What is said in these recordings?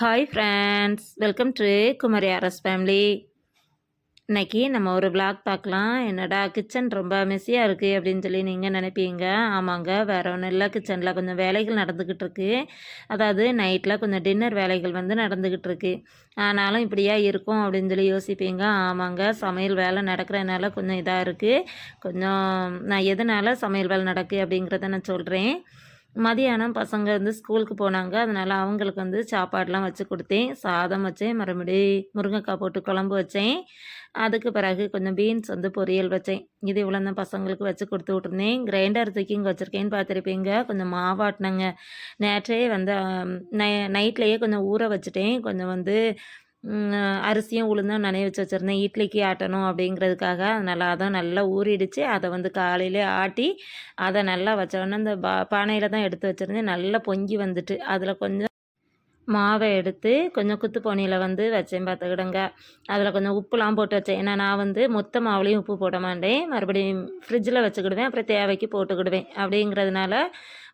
Hi friends welcome to Kumari Aras family இன்றைக்கி நம்ம ஒரு விளாக் பார்க்கலாம். என்னடா கிச்சன் ரொம்ப மெஸ்ஸியாக இருக்குது அப்படின்னு சொல்லி நீங்கள் நினைப்பீங்க. ஆமாங்க வேறு ஒன்றும் இல்லை. கிச்சனில் கொஞ்சம் வேலைகள் நடந்துக்கிட்டு இருக்கு. அதாவது நைட்டில் கொஞ்சம் டின்னர் வேலைகள் வந்து நடந்துக்கிட்டு இருக்கு. ஆனாலும் இப்படியா இருக்கும் அப்படின்னு சொல்லி யோசிப்பீங்க. ஆமாங்க சமையல் வேலை நடக்கிறதுனால கொஞ்சம் இதாக இருக்குது கொஞ்சம் நான் எதனால சமையல் வேலை நடக்கு அப்படிங்கிறத நான் சொல்கிறேன் மதியானம் பசங்க வந்து ஸ்கூலுக்கு போனாங்க. அதனால் அவங்களுக்கு வந்து சாப்பாடெலாம் வச்சு கொடுத்தேன். சாதம் வச்சேன் மறுபடி முருங்கைக்காய் போட்டு குழம்பு வச்சேன். அதுக்கு பிறகு கொஞ்சம் பீன்ஸ் வந்து பொரியல் வச்சேன். இது இவ்வளோ தான் பசங்களுக்கு வச்சு கொடுத்து விட்ருந்தேன் கிரைண்டர் தூக்கி இங்கே வச்சுருக்கேன்னு பார்த்துருப்பீங்க. கொஞ்சம் மாவாட்டினங்க நேற்றே வந்து நை நைட்லேயே கொஞ்சம் ஊற வச்சுட்டேன். கொஞ்சம் வந்து அரிசியும் உளுந்தும் நனைய வச்சு வச்சுருந்தேன். இட்லிக்கு ஆட்டணும் அப்படிங்கிறதுக்காக. அதனால் அதை நல்லா ஊறிடுச்சு. அதை வந்து காலையிலே ஆட்டி அதை நல்லா வச்சோடனே அந்த பா பானையில் தான் எடுத்து வச்சுருந்தேன். நல்லா பொங்கி வந்துட்டு. அதில் கொஞ்சம் மாவை எடுத்து கொஞ்சம் குத்து போனியில் வந்து வச்சேன் பார்த்துக்கிடுங்க. அதில் கொஞ்சம் உப்புலாம் போட்டு வச்சேன். ஏன்னா நான் வந்து மொத்த மாவுலேயும் உப்பு போட மாட்டேன். மறுபடியும் ஃப்ரிட்ஜில் வச்சுக்கிடுவேன். அப்புறம் தேவைக்கு போட்டுக்கிடுவேன். அப்படிங்கிறதுனால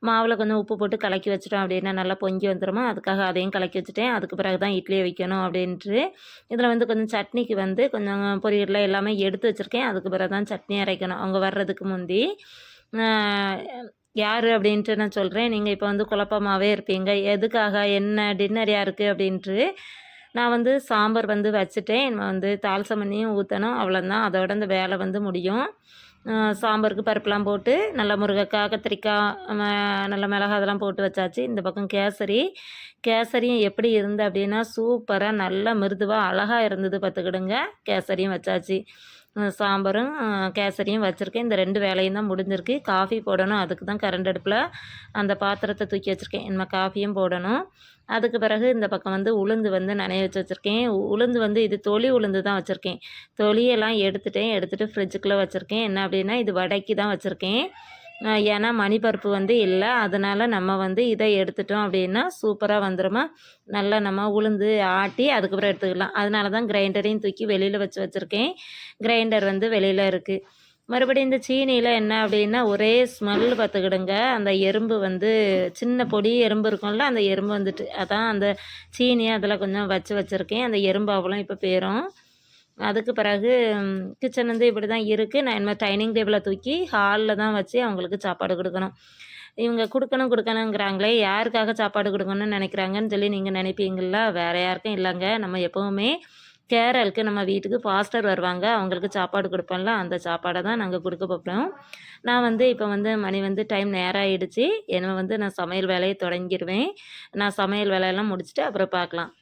மாவில் கொஞ்சம் உப்பு போட்டு கலக்கி வச்சிட்டோம் அப்படின்னா நல்லா பொங்கி வந்துடுமா அதுக்காக அதையும் கலக்கி வச்சுட்டேன். அதுக்கு பிறகு தான் இட்லியை வைக்கணும் அப்படின்ட்டு. இதில் வந்து கொஞ்சம் சட்னிக்கு வந்து கொஞ்சம் பொரியலில் எல்லாமே எடுத்து வச்சுருக்கேன். அதுக்கு பிறகு தான் சட்னி அரைக்கணும். அவங்க வர்றதுக்கு முந்தி. யார் அப்படின்ட்டு நான் சொல்கிறேன் நீங்கள் இப்போ வந்து குழப்பமாகவே இருப்பீங்க. எதுக்காக? என்ன? டின்னர் யாருக்கு? அப்படின்ட்டு நான் வந்து சாம்பார் வந்து வச்சுட்டேன். வந்து தால்சம் பண்ணியும் ஊற்றணும் அவ்வளோதான் அதோட அந்த வேலை வந்து முடியும். சாம்பாருக்கு பருப்புலாம் போட்டு நல்லா முருங்கைக்காய் கத்திரிக்காய் நல்ல மிளகா அதெல்லாம் போட்டு வச்சாச்சு. இந்த பக்கம் கேசரி. கேசரியும் எப்படி இருந்து அப்படின்னா சூப்பராக நல்லா மிருதுவாக அழகாக இருந்தது பார்த்துக்கிடுங்க. கேசரியும் வச்சாச்சு. சாம்பாரும் கேசரியும் வச்சுருக்கேன். இந்த ரெண்டு வேலையும் தான் முடிஞ்சிருக்கு. காஃபி போடணும். அதுக்கு தான் கரண்ட் அடுப்பில் அந்த பாத்திரத்தை தூக்கி வச்சுருக்கேன். நம்ம காஃபியும் போடணும். அதுக்கு பிறகு இந்த பக்கம் வந்து உளுந்து வந்து நனைய வச்சு வச்சுருக்கேன். உளுந்து வந்து இது தொளி உளுந்து தான் வச்சுருக்கேன். தொலியெல்லாம் எடுத்துட்டேன். எடுத்துகிட்டு ஃப்ரிட்ஜுக்குள்ளே வச்சுருக்கேன். என்ன அப்படின்னா இது வடைக்கு தான் வச்சுருக்கேன். ஏன்னா மணிப்பருப்பு வந்து இல்லை. அதனால் நம்ம வந்து இதை எடுத்துட்டோம் அப்படின்னா சூப்பராக வந்துடுமா நல்லா நம்ம உளுந்து ஆட்டி அதுக்கப்புறம் எடுத்துக்கலாம். அதனால தான் கிரைண்டரையும் தூக்கி வெளியில் வச்சு வச்சுருக்கேன். கிரைண்டர் வந்து வெளியில் இருக்குது மறுபடியும் இந்த சீனியில் என்ன அப்படின்னா ஒரே ஸ்மெல் பார்த்துக்கிடுங்க. அந்த எறும்பு வந்து சின்ன பொடி எறும்பு இருக்கும்ல அந்த எறும்பு வந்துட்டு அதான் அந்த சீனியை அதில் கொஞ்சம் வச்சு வச்சுருக்கேன். அந்த எறும்பு அவ்வளோ இப்போ போயிடும் அதுக்கு பிறகு கிச்சன் வந்து இப்படி தான் இருக்குது நான் இனிமேல் டைனிங் டேபிளை தூக்கி ஹாலில் தான் வச்சு அவங்களுக்கு சாப்பாடு கொடுக்கணும். இவங்க கொடுக்கணும் கொடுக்கணுங்கிறாங்களே யாருக்காக சாப்பாடு கொடுக்கணும்னு நினைக்கிறாங்கன்னு சொல்லி நீங்கள் நினைப்பீங்களா? வேறு யாருக்கும் இல்லைங்க. நம்ம எப்போவுமே கேரளுக்கு நம்ம வீட்டுக்கு பாஸ்டர் வருவாங்க. அவங்களுக்கு சாப்பாடு கொடுப்போம்ல அந்த சாப்பாடை தான் நாங்கள் கொடுக்க பார்ப்போம் நான் வந்து இப்போ வந்து மணி வந்து டைம் நேரம் ஆகிடுச்சு என்னை வந்து நான் சமையல் வேலையை தொடங்கிடுவேன். நான் சமையல் வேலையெல்லாம் முடிச்சுட்டு அப்புறம் பார்க்கலாம்.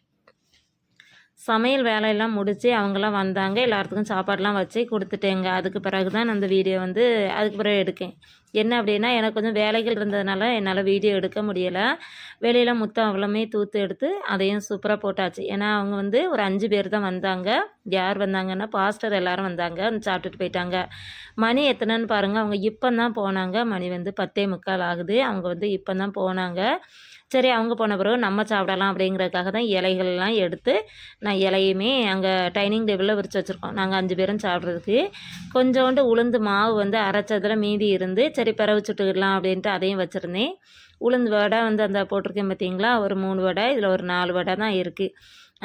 சமையல் வேலையெல்லாம் முடித்து அவங்களாம் வந்தாங்க. எல்லாத்துக்கும் சாப்பாடெலாம் வச்சு கொடுத்துட்டேங்க. அதுக்கு பிறகு தான் நான் அந்த வீடியோ வந்து அதுக்கு பிறகு எடுக்கேன். என்ன அப்படின்னா எனக்கு கொஞ்சம் வேலைகள் இருந்ததுனால என்னால் வீடியோ எடுக்க முடியலை. வெளியில் முத்தம் அவ்வளோமே தூத்து எடுத்து அதையும் சூப்பராக போட்டாச்சு. ஏன்னா அவங்க வந்து ஒரு அஞ்சு பேர் தான் வந்தாங்க. யார் வந்தாங்கன்னா பாஸ்டர் எல்லாரும் வந்தாங்க. சாப்பிட்டுட்டு போயிட்டாங்க. மணி எத்தனைன்னு பாருங்கள் அவங்க இப்போ தான் போனாங்க. மணி வந்து பத்தே முக்கால் ஆகுது. அவங்க வந்து இப்போ தான் போனாங்க. சரி அவங்க போன பிறகு நம்ம சாப்பிடலாம் அப்படிங்கிறதுக்காக தான் இலைகள்லாம் எடுத்து நான் இலையுமே அங்கே டைனிங் டேபிளில் விரித்து வச்சுருக்கோம். நாங்கள் அஞ்சு பேரும் சாப்பிட்றதுக்கு. கொஞ்சோண்டு உளுந்து மாவு வந்து அரைச்சதில் மீதி இருந்து சரி பிறவு சுட்டுக்கிடலாம் அப்படின்ட்டு அதையும் வச்சுருந்தேன். உளுந்து வடை வந்து அந்த போட்டிருக்கேன் பார்த்தீங்களா? ஒரு மூணு வடை இதில் ஒரு நாலு வடை தான் இருக்குது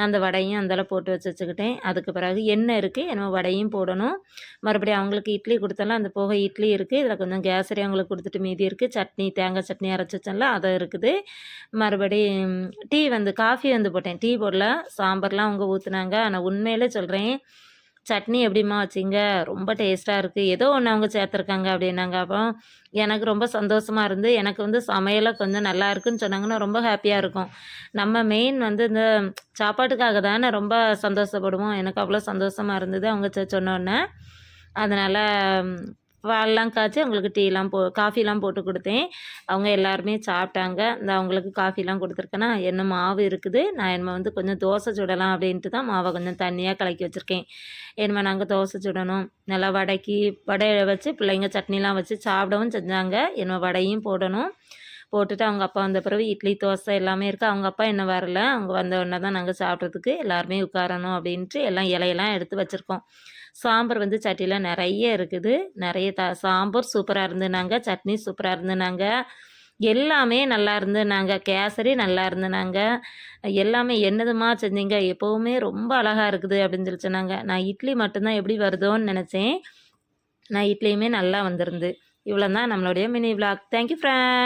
அந்த வடையும் அந்தளவு போட்டு வச்சு வச்சுக்கிட்டேன். அதுக்கு பிறகு எண்ணெய் இருக்குது என்னமோ வடையும் போடணும். மறுபடியும் அவங்களுக்கு இட்லி கொடுத்தாலும் அந்த போக இட்லி இருக்குது இதில் கொஞ்சம் கேசரி அவங்களுக்கு கொடுத்துட்டு மீதி இருக்குது சட்னி தேங்காய் சட்னி அரைச்சி வச்சேன்ல அது இருக்குது. மறுபடியும் டீ வந்து காஃபி வந்து போட்டேன். டீ போடல சாம்பார்லாம் அவங்க ஊற்றுனாங்க ஆனால் உண்மையிலே சொல்கிறேன் சட்னி எப்படிம்மா வச்சிங்க? ரொம்ப டேஸ்ட்டாக இருக்குது ஏதோ ஒன்று அவங்க சேர்த்துருக்காங்க அப்படின்னாங்க. அப்போ எனக்கு ரொம்ப சந்தோஷமாக இருந்து எனக்கு வந்து சமையலை கொஞ்சம் நல்லா இருக்குன்னு சொன்னாங்கன்னா ரொம்ப ஹாப்பியாக இருக்கும். நம்ம மெயின் வந்து இந்த சாப்பாட்டுக்காக தானே ரொம்ப சந்தோஷப்படுவோம். எனக்கு அவ்வளோ சந்தோஷமாக இருந்தது அவங்க சொ- சொன்னோன்னே அதனால் பால்லாம் காய்ச்சி அவங்களுக்கு டீலாம் போ காஃபிலாம் போட்டு கொடுத்தேன். அவங்க எல்லாருமே சாப்பிட்டாங்க. இந்த அவங்களுக்கு காஃபிலாம் கொடுத்துருக்கேன்னா என்ன மாவு இருக்குது? நான் என்ன வந்து கொஞ்சம் தோசை சுடலாம் அப்படின்ட்டு தான் மாவை கொஞ்சம் தண்ணியாக கலக்கி வச்சுருக்கேன். என்ன நாங்கள் தோசை சுடணும். நல்லா வடைக்கு வடையை வச்சு பிள்ளைங்க சட்னிலாம் வச்சு சாப்பிடவும் செஞ்சாங்க. என்ன வடையும் போடணும். போட்டுட்டு அவங்க அப்பா வந்த பிறகு இட்லி தோசை எல்லாமே இருக்குது அவங்க அப்பா என்ன வரல? அவங்க வந்த உடனே தான் நாங்கள் சாப்பிட்றதுக்கு எல்லாருமே உட்காரணும் அப்படின்ட்டு எல்லாம் இலையெல்லாம் எடுத்து வச்சுருக்கோம். சாம்பார் வந்து சட்டியில் நிறைய இருக்குது. நிறைய த சாம்பார் சூப்பராக இருந்துனாங்க சட்னி சூப்பராக இருந்துனாங்க. எல்லாமே நல்லா இருந்து கேசரி நல்லா இருந்து எல்லாமே என்னதுமா செஞ்சீங்க? எப்போவுமே ரொம்ப அழகாக இருக்குது அப்படின்னு சொல்லி சொன்னாங்க. நான் இட்லி மட்டும்தான் எப்படி வருதோன்னு நினச்சேன். நான் இட்லியுமே நல்லா வந்திருந்து. இவ்வளோ தான் நம்மளுடைய மினி விளாக் தேங்க்யூ ஃப்ரெண்ட்